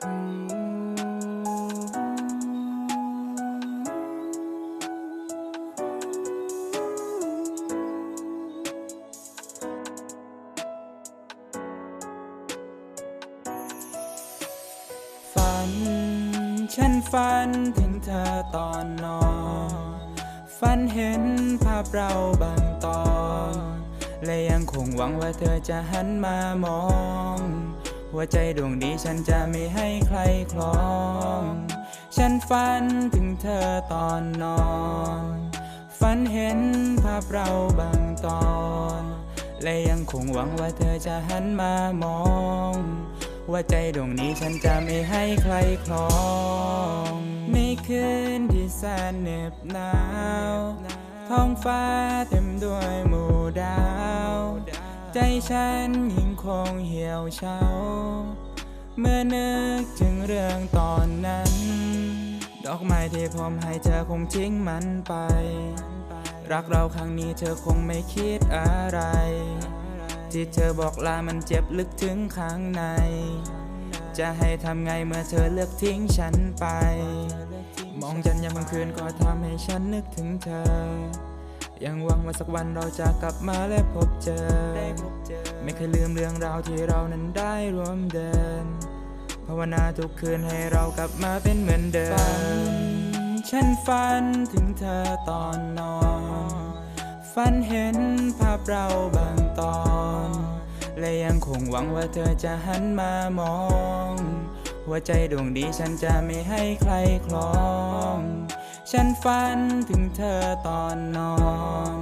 ฝัน ฉันฝันถึงเธอตอนนอน ฝันเห็นภาพเราบางตอน และยังคงหวังว่าเธอจะหันมามอง หัวใจดวงนี้ฉันจะไม่ให้ใครคลอง ฉันฝันถึงเธอตอนนอน ฝันเห็นภาพเราบางตอน และยังคงหวังว่าเธอจะหันมามองว่าใจดวงนี้ฉันจะไม่ให้ใครคลองในคืนที่แสนเหน็บหนาว ท้องฟ้าเต็มด้วยหมู่ดาว ใจฉันยิ่งคงเหี่ยวเฉา เมื่อนึกถึงเรื่องตอนนั้น ดอกไม้ที่ผมให้เธอคงทิ้งมันไป รักเราครั้งนี้เธอคงไม่คิดอะไร ที่เธอบอกลามันเจ็บลึกถึงข้างใน จะให้ทำไงเมื่อเธอเลือกทิ้งฉันไป มองจันยามกลางคืนก็ทำให้ฉันนึกถึงเธอ ยังหวังว่าสักวันเราจะกลับมาและพบเจอ ไม่เคยลืมเรื่องราวที่เรานั้นได้ร่วมเดิน ภาวนาทุกคืนให้เรากลับมาเป็นเหมือนเดิม ฉันฝันถึงเธอตอนนอน ฝันเห็นภาพเราบางตอน และยังคงหวังว่าเธอจะหันมามอง หัวใจดวงดีฉันจะไม่ให้ใครคลอง ฉันฝันถึงเธอตอนนอน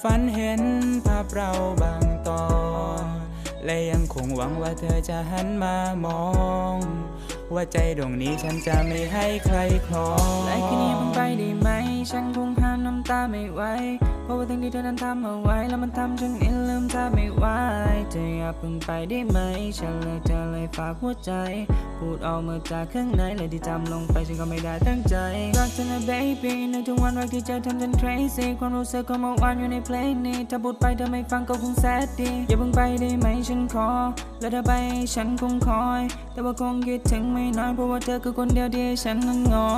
ฝันเห็นภาพเราบางตอน และยังคงหวังว่าเธอจะหันมามอง ว่าใจดวงนี้ฉันจะไม่ให้ใครคลองแลคืนนี้มึงไปได้ไหม ฉันคงห้ามน้ำตาไม่ไหว เพราะว่าสิ่งที่เธอนั้นทำเอาไว้ แล้วมันทำฉันเองลืมเธอไม่าเพิ่งไปได้ไหม ฉันเลยเธอเลยฝากหัวใจ พูดออกมาจากข้างในเลยที่จำลงไปฉันก็ไม่ได้ตั้งใจ รักเธอนะ baby ในทุกวันรักที่เจอทำฉัน crazy ความรู้สึกของเมื่อวานอยู่ในเพลงนี้ถ้าพูดไปเธอไม่ฟังก็คงแซดดี อย่าเพิ่งไปได้ไหมฉันขอ แล้วถ้าไปฉันคงคอย แต่ว่าคงคิดถึงไม่น้อยเพราะว่าเธอคือคนเดียวที่ฉันนั้นงอ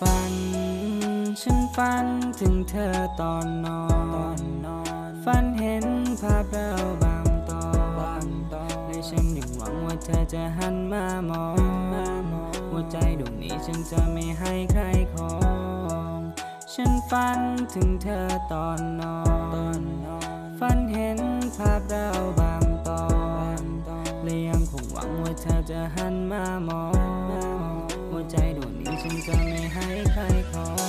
ฝัน ฉันฝันถึงเธอตอนนอนฝันเห็นภาพเราบางตอนและฉันยังหวังว่าเธอจะหันมามองหัวใจดวงนี้ฉันจะไม่ให้ใครของ ฉันฝันถึงเธอตอนนอนฝันเห็นภาพเราบางตอนและยังคงหวังว่าเธอจะหันมามอง หัวใจดวงนี้ฉันจะ ให้ใครขอ